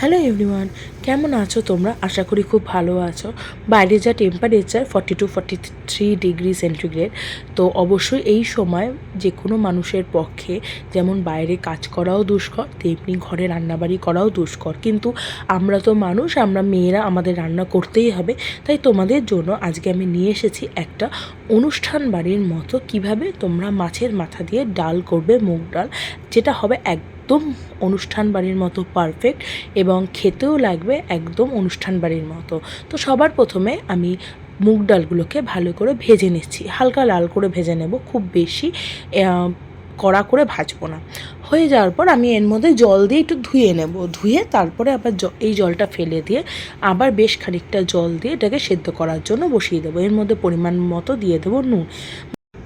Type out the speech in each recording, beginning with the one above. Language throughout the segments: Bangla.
হ্যালো এভরিওয়ান কেমন আছো তোমরা? আশা করি খুব ভালো আছো। বাইরে যা temperature forty two forty three degree centigrade তো অবশ্যই এই সময় যে কোনো মানুষের পক্ষে যেমন বাইরে কাজ করাও দুষ্কর, তেমনি ঘরে রান্নাবাড়ি করাও দুষ্কর। কিন্তু আমরা তো মানুষ, আমরা মেয়েরা আমাদের রান্না করতেই হবে। তাই তোমাদের জন্য আজকে আমি নিয়ে এসেছি একটা অনুষ্ঠান বাড়ির মতো। কীভাবে তোমরা মাছের মাথা দিয়ে ডাল করবে, মুগ ডাল, যেটা হবে একদম অনুষ্ঠান বাড়ির মতো পারফেক্ট এবং খেতেও লাগবে একদম অনুষ্ঠান বাড়ির মতো। তো সবার প্রথমে আমি মুগ ডালগুলোকে ভালো করে ভেজে নিচ্ছি। হালকা লাল করে ভেজে নেব, খুব বেশি কড়া করে ভাজবো না। হয়ে যাওয়ার পর আমি এর মধ্যে জল দিয়ে একটু ধুয়ে নেব। ধুয়ে তারপরে আবার এই জলটা ফেলে দিয়ে আবার বেশ খানিকটা জল দিয়ে এটাকে সেদ্ধ করার জন্য বসিয়ে দেবো। এর মধ্যে পরিমাণ মতো দিয়ে দেবো নুন।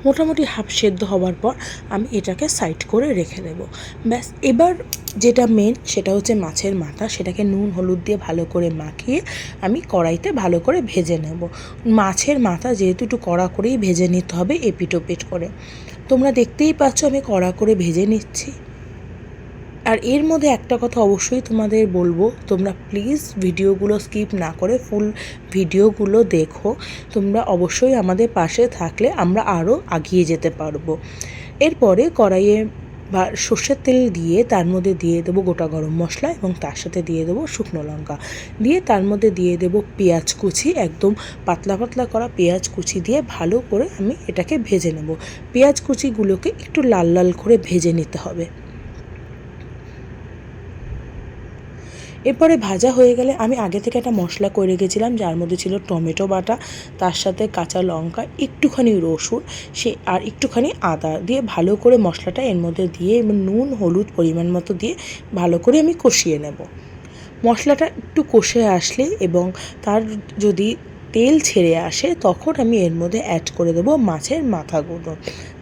মোটামুটি হাফ সেদ্ধ হওয়ার পর আমি এটাকে সাইড করে রেখে দেব। ব্যাস, এবার যেটা মেন সেটা হচ্ছে মাছের মাথা। সেটাকে নুন, হলুদ দিয়ে ভালো করে মাখিয়ে আমি কড়াইতে ভালো করে ভেজে নেব। মাছের মাথা যেহেতু একটু কড়া করেই ভেজে নিতে হবে এপিটোপিট করে। তোমরা দেখতেই পাচ্ছ আমি কড়া করে ভেজে নিচ্ছি। আর এর মধ্যে একটা কথা অবশ্যই তোমাদের বলব, তোমরা প্লিজ ভিডিওগুলো স্কিপ না করে ফুল ভিডিওগুলো দেখো, তোমরা অবশ্যই আমাদের পাশে থাকলে আমরা আরও এগিয়ে যেতে পারব। এরপরে কড়াইয়ে বা সর্ষের তেল দিয়ে তার মধ্যে দিয়ে দেবো গোটা গরম মশলা এবং তার সাথে দিয়ে দেবো শুকনো লঙ্কা। দিয়ে তার মধ্যে দিয়ে দেবো পেঁয়াজ কুচি, একদম পাতলা পাতলা করা পেঁয়াজ কুচি দিয়ে ভালো করে আমি এটাকে ভেজে নেব। পেঁয়াজ কুচিগুলোকে একটু লাল লাল করে ভেজে নিতে হবে। এরপরে ভাজা হয়ে গেলে আমি আগে থেকে একটা মশলা করে রেখেছিলাম, যার মধ্যে ছিল টমেটো বাটা, তার সাথে কাঁচা লঙ্কা, একটুখানি রসুন, সে আর একটুখানি আদা দিয়ে ভালো করে মশলাটা এর মধ্যে দিয়ে এবং নুন, হলুদ পরিমাণ মতো দিয়ে ভালো করে আমি কষিয়ে নেব। মশলাটা একটু কষে আসলে এবং তার যদি তেল ছেড়ে আসে, তখন আমি এর মধ্যে অ্যাড করে দেবো মাছের মাথাগুলো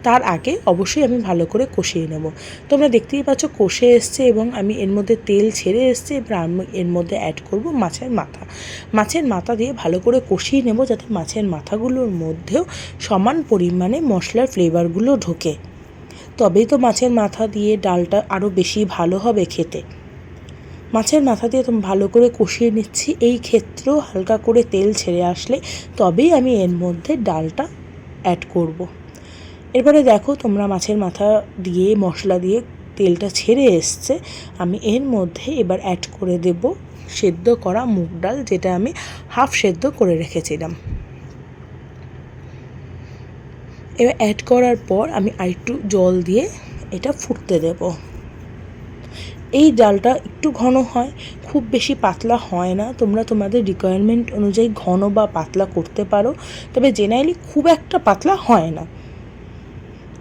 তার আগে অবশ্যই আমি ভালো করে কষিয়ে নেব। তোমরা দেখতেই পাচ্ছ কষে এসছে এবং আমি এর মধ্যে তেল ছেড়ে এসছে, এবার আমি এর মধ্যে অ্যাড করব মাছের মাথা। মাছের মাথা দিয়ে ভালো করে কষিয়ে নেব যাতে মাছের মাথাগুলোর মধ্যেও সমান পরিমাণে মশলার ফ্লেভারগুলো ঢোকে। তবেই তো মাছের মাথা দিয়ে ডালটা আরও বেশি ভালো হবে খেতে। মাছের মাথা দিয়ে তুমি ভালো করে কষিয়ে নিচ্ছি। এই ক্ষেত্রেও হালকা করে তেল ছেড়ে আসলে তবেই আমি এর মধ্যে ডালটা অ্যাড করব। এরপরে দেখো তোমরা মাছের মাথা দিয়ে, মশলা দিয়ে তেলটা ছেড়ে এসছে। আমি এর মধ্যে এবার অ্যাড করে দেব সেদ্ধ করা মুগ ডাল, যেটা আমি হাফ সেদ্ধ করে রেখেছিলাম। এবার অ্যাড করার পর আমি আরেকটু জল দিয়ে এটা ফুটতে দেবো। এই ডালটা একটু ঘন হয়, খুব বেশি পাতলা হয় না। তোমরা তোমাদের রিকোয়ারমেন্ট অনুযায়ী ঘন বা পাতলা করতে পারো। তবে জেনারেলি খুব একটা পাতলা হয় না।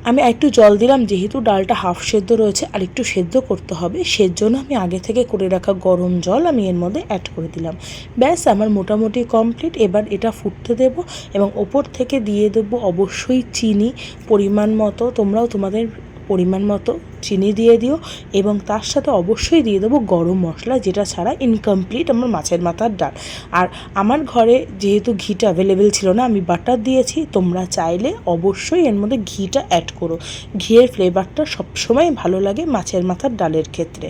আমি একটু জল দিলাম, যেহেতু ডালটা হাফ সেদ্ধ রয়েছে, আর একটু সেদ্ধ করতে হবে, সেজন্য আমি আগে থেকে করে রাখা গরম জল আমি এর মধ্যে অ্যাড করে দিলাম। ব্যাস, আমার মোটামুটি কমপ্লিট এবার এটা ফুটতে দেব এবং ওপর থেকে দিয়ে দেবো অবশ্যই চিনি। পরিমাণ মতো তোমরাও তোমাদের পরিমাণ মতো চিনি দিয়ে দিও এবং তার সাথে অবশ্যই দিয়ে দেবো গরম মশলা, যেটা ছাড়া ইনকমপ্লিট আমার মাছের মাথার ডাল। আর আমার ঘরে যেহেতু ঘিটা অ্যাভেলেবেল ছিল না, আমি বাটার দিয়েছি, তোমরা চাইলে অবশ্যই এর মধ্যে ঘিটা অ্যাড করো। ঘিয়ের ফ্লেভারটা সবসময় ভালো লাগে মাছের মাথার ডালের ক্ষেত্রে।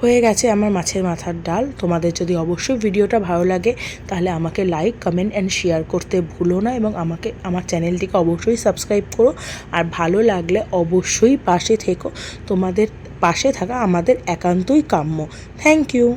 হয়ে গেছে আমার মাছের মাথার ডাল। তোমাদের যদি অবশ্যই ভিডিওটা ভালো লাগে, তাহলে আমাকে লাইক কমেন্ট অ্যান্ড শেয়ার করতে ভুলো না এবং আমাকে, আমার চ্যানেলটিকে অবশ্যই সাবস্ক্রাইব করো। আর ভালো লাগলে অবশ্যই পাশে থেকো। তোমাদের পাশে থাকা আমাদের একান্তই কাম্য। Thank you